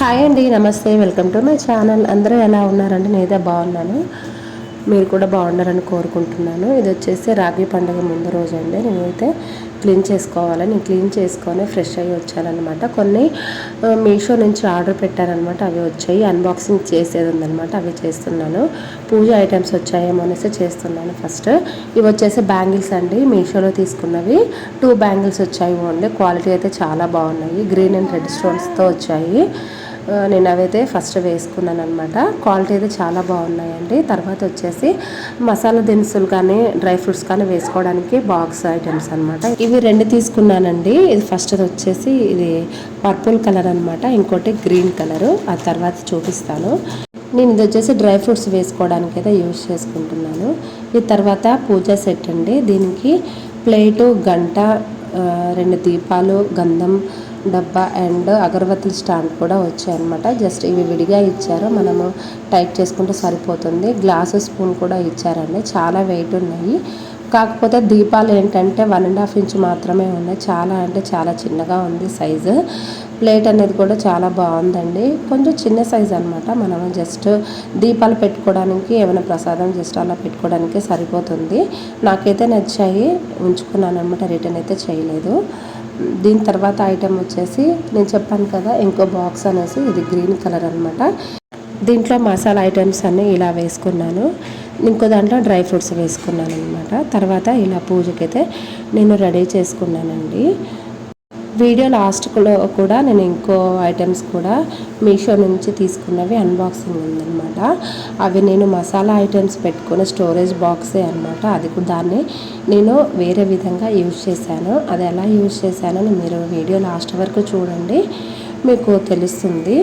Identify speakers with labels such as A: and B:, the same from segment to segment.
A: Hi అండి నమస్తే. Welcome to my channel. అందరూ ఎలా ఉన్నారండి? నేనైతే బాగున్నాను. మీరు కూడా బాగున్నారని కోరుకుంటున్నాను. ఇది వచ్చేసి రాగి పండుగ ముందు రోజు అండి. నేనైతే క్లీన్ చేసుకోవాలి నేను క్లీన్ చేసుకొని ఫ్రెష్ అయ్యి వచ్చానమాట కొన్ని మీషో నుంచి ఆర్డర్ పెట్టానమాట అవి వచ్చాయి. అన్బాక్సింగ్ చేసేది ఉందనమాట అవి చేస్తున్నాను. పూజ ఐటమ్స్ వచ్చాయేమో అనేసి చేస్తున్నాను ఫస్ట్. ఇవి వచ్చేసి బ్యాంగిల్స్ అండి. మీషోలో తీసుకున్నవి. టూ బ్యాంగిల్స్ వచ్చాయి ఓన్లీ క్వాలిటీ అయితే చాలా బాగున్నాయి. గ్రీన్ అండ్ రెడ్ స్టోన్స్తో వచ్చాయి. నేను అవైతే ఫస్ట్ వేసుకున్నాను అనమాట క్వాలిటీ అయితే చాలా బాగున్నాయండి. తర్వాత వచ్చేసి మసాలా దినుసులు కానీ డ్రై ఫ్రూట్స్ కానీ వేసుకోవడానికి బాక్స్ ఐటమ్స్ అనమాట ఇవి రెండు తీసుకున్నానండి. ఇది ఫస్ట్ వచ్చేసి ఇది పర్పుల్ కలర్ అనమాట ఇంకోటి గ్రీన్ కలర్ ఆ తర్వాత చూపిస్తాను. నేను ఇది వచ్చేసి డ్రై ఫ్రూట్స్ వేసుకోవడానికి అయితే యూజ్ చేసుకుంటున్నాను. ఈ తర్వాత పూజా సెట్ అండి. దీనికి ప్లేటు గంట రెండు దీపాలు గంధం డబ్బా అండ్ అగరబత్తుల స్టాండ్ కూడా వచ్చాయన్నమాట. జస్ట్ ఇవి విడిగా ఇచ్చారు. మనము టైట్ చేసుకుంటే సరిపోతుంది. గ్లాసు స్పూన్ కూడా ఇచ్చారండి. చాలా వెయిట్ ఉన్నాయి. కాకపోతే దీపాలు ఏంటంటే వన్ అండ్ హాఫ్ ఇంచ్ మాత్రమే ఉన్నాయి. చాలా అంటే చాలా చిన్నగా ఉంది సైజు ప్లేట్ అనేది కూడా చాలా బాగుందండి. కొంచెం చిన్న సైజ్ అనమాట మనం జస్ట్ దీపాలు పెట్టుకోవడానికి ఏమైనా ప్రసాదం జస్ట్ అలా పెట్టుకోవడానికి సరిపోతుంది. నాకైతే నచ్చాయి. ఉంచుకున్నాను అనమాట రిటర్న్ అయితే చేయలేదు. దీని తర్వాత ఐటెం వచ్చేసి నేను చెప్పాను కదా ఇంకో బాక్స్ అనేసి ఇది గ్రీన్ కలర్ అనమాట దీంట్లో మసాలా ఐటమ్స్ అన్నీ ఇలా వేసుకున్నాను. ఇంకో దాంట్లో డ్రై ఫ్రూట్స్ వేసుకున్నాను అనమాట తర్వాత ఇలా పూజకైతే నేను రెడీ చేసుకున్నానండి. వీడియో లాస్ట్లో కూడా నేను ఇంకో ఐటమ్స్ కూడా మీషో నుంచి తీసుకున్నవి అన్బాక్సింగ్ ఉందన్నమాట. అవి నేను మసాలా ఐటమ్స్ పెట్టుకున్న స్టోరేజ్ బాక్సే అనమాట అది కూడా దాన్ని నేను వేరే విధంగా యూజ్ చేశాను. అది ఎలా యూజ్ చేశానో మీరు వీడియో లాస్ట్ వరకు చూడండి. మీకు తెలుస్తుంది.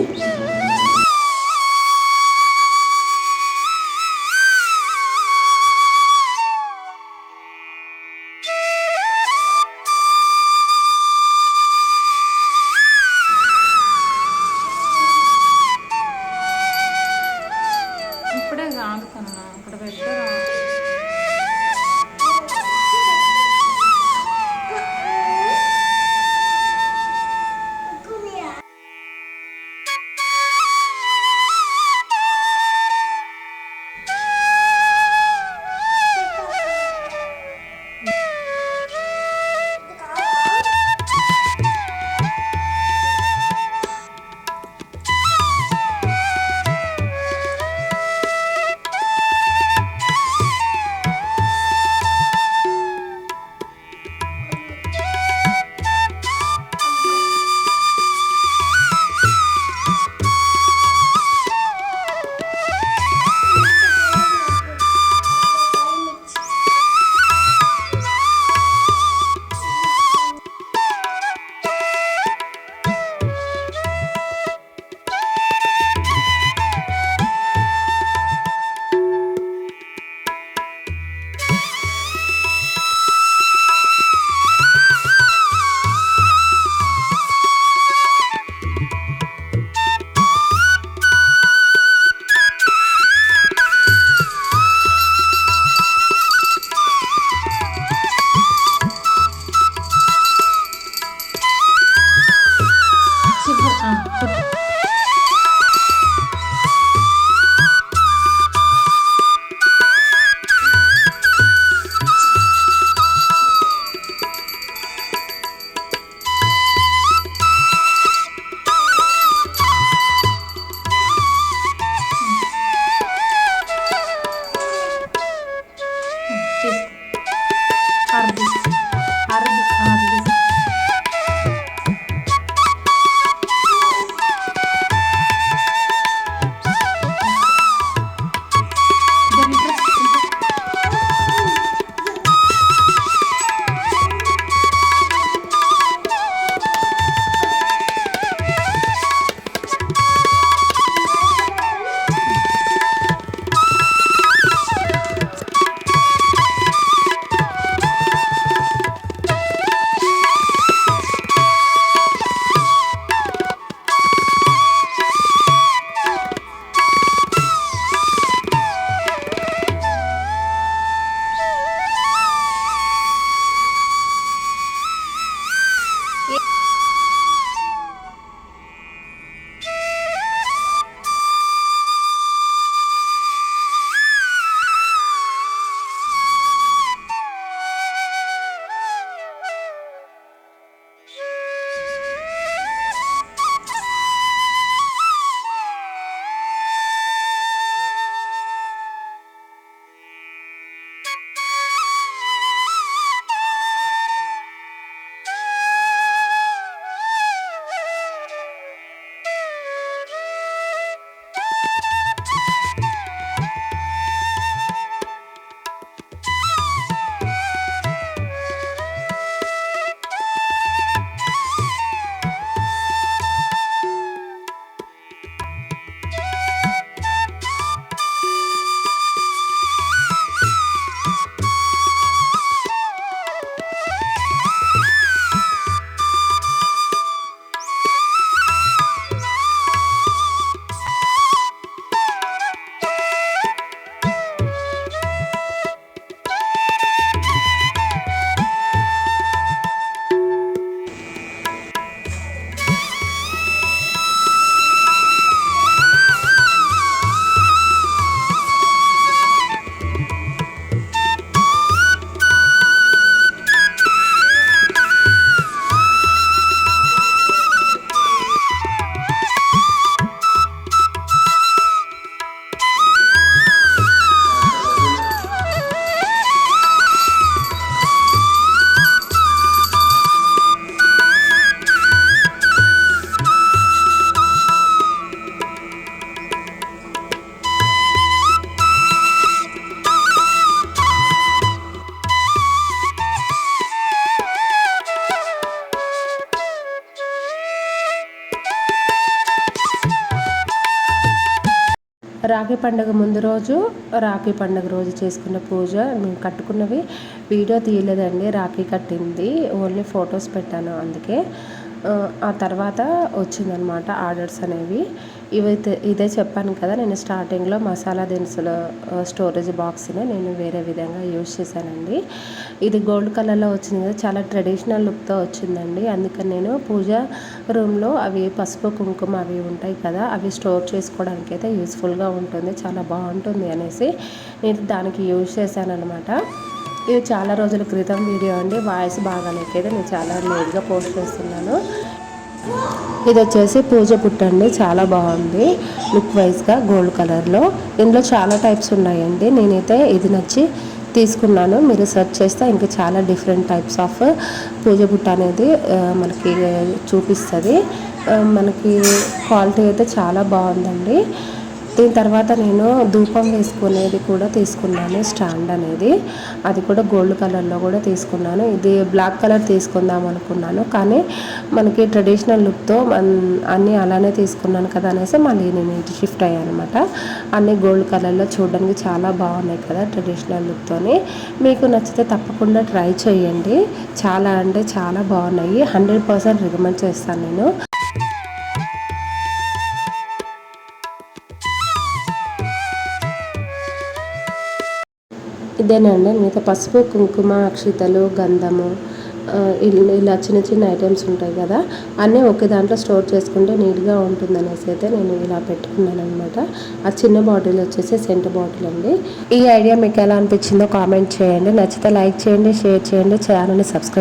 A: రాఖీ పండుగ ముందు రోజు రాఖీ పండుగ రోజు చేసుకున్న పూజ మేము కట్టుకున్నవి. వీడియో తీయలేదండి రాఖీ కట్టింది. ఓన్లీ ఫొటోస్ పెట్టాను అందుకే. ఆ, తర్వాత వచ్చిందనమాట ఆర్డర్స్ అనేవి. ఇవైతే ఇదే చెప్పాను కదా నేను స్టార్టింగ్లో మసాలా దినుసుల స్టోరేజ్ బాక్స్ని నేను వేరే విధంగా యూజ్ చేశానండి. ఇది గోల్డ్ కలర్లో వచ్చింది కదా చాలా ట్రెడిషనల్ లుక్తో వచ్చిందండి. అందుకని నేను పూజ రూమ్లో అవి పసుపు కుంకుమ అవి ఉంటాయి కదా అవి స్టోర్ చేసుకోవడానికి అయితే యూస్ఫుల్గా ఉంటుంది చాలా బాగుంటుంది అనేసి నేను దానికి యూజ్ చేశాను అనమాట ఇది చాలా రోజుల క్రితం వీడియో అండి. వాయిస్ బాగాలేకైతే నేను చాలా లేట్గా పోస్ట్ చేస్తున్నాను. ఇది వచ్చేసి పూజ పుట్టండి అండి. చాలా బాగుంది. లుక్ వైజ్గా గోల్డ్ కలర్లో ఇందులో చాలా టైప్స్ ఉన్నాయండి. నేనైతే ఇది నచ్చి తీసుకున్నాను. మీరు సెర్చ్ చేస్తే ఇంకా చాలా డిఫరెంట్ టైప్స్ ఆఫ్ పూజ బుట్ట అనేది మనకి చూపిస్తుంది. మనకి క్వాలిటీ అయితే చాలా బాగుందండి. దీని తర్వాత నేను ధూపం వేసుకునేది కూడా తీసుకున్నాను స్టాండ్ అనేది. అది కూడా గోల్డ్ కలర్లో కూడా తీసుకున్నాను. ఇది బ్లాక్ కలర్ తీసుకుందాం అనుకున్నాను. కానీ మనకి ట్రెడిషనల్ లుక్తో అన్నీ అలానే తీసుకున్నాను కదా అనేసి మళ్ళీ నేను ఇటు షిఫ్ట్ అయ్యాను అనమాట అన్నీ గోల్డ్ కలర్లో చూడడానికి చాలా బాగున్నాయి కదా ట్రెడిషనల్ లుక్తోని. మీకు నచ్చితే తప్పకుండా ట్రై చేయండి. చాలా అంటే చాలా బాగున్నాయి. హండ్రెడ్ పర్సెంట్ రికమెండ్ చేస్తాను నేను. ఇదేనండి మిగతా పసుపు కుంకుమ అక్షితలు గంధము ఇలా చిన్న చిన్న ఐటమ్స్ ఉంటాయి కదా అన్నీ ఒకే దాంట్లో స్టోర్ చేసుకుంటే నీట్గా ఉంటుంది అనేసి అయితే నేను ఇలా పెట్టుకున్నాను అనమాట ఆ చిన్న బాటిల్ వచ్చేసి సెంట్ బాటిల్ అండి. ఈ ఐడియా మీకు ఎలా అనిపించిందో కామెంట్ చేయండి. నచ్చితే లైక్ చేయండి షేర్ చేయండి. ఛానల్ని సబ్స్క్రైబ్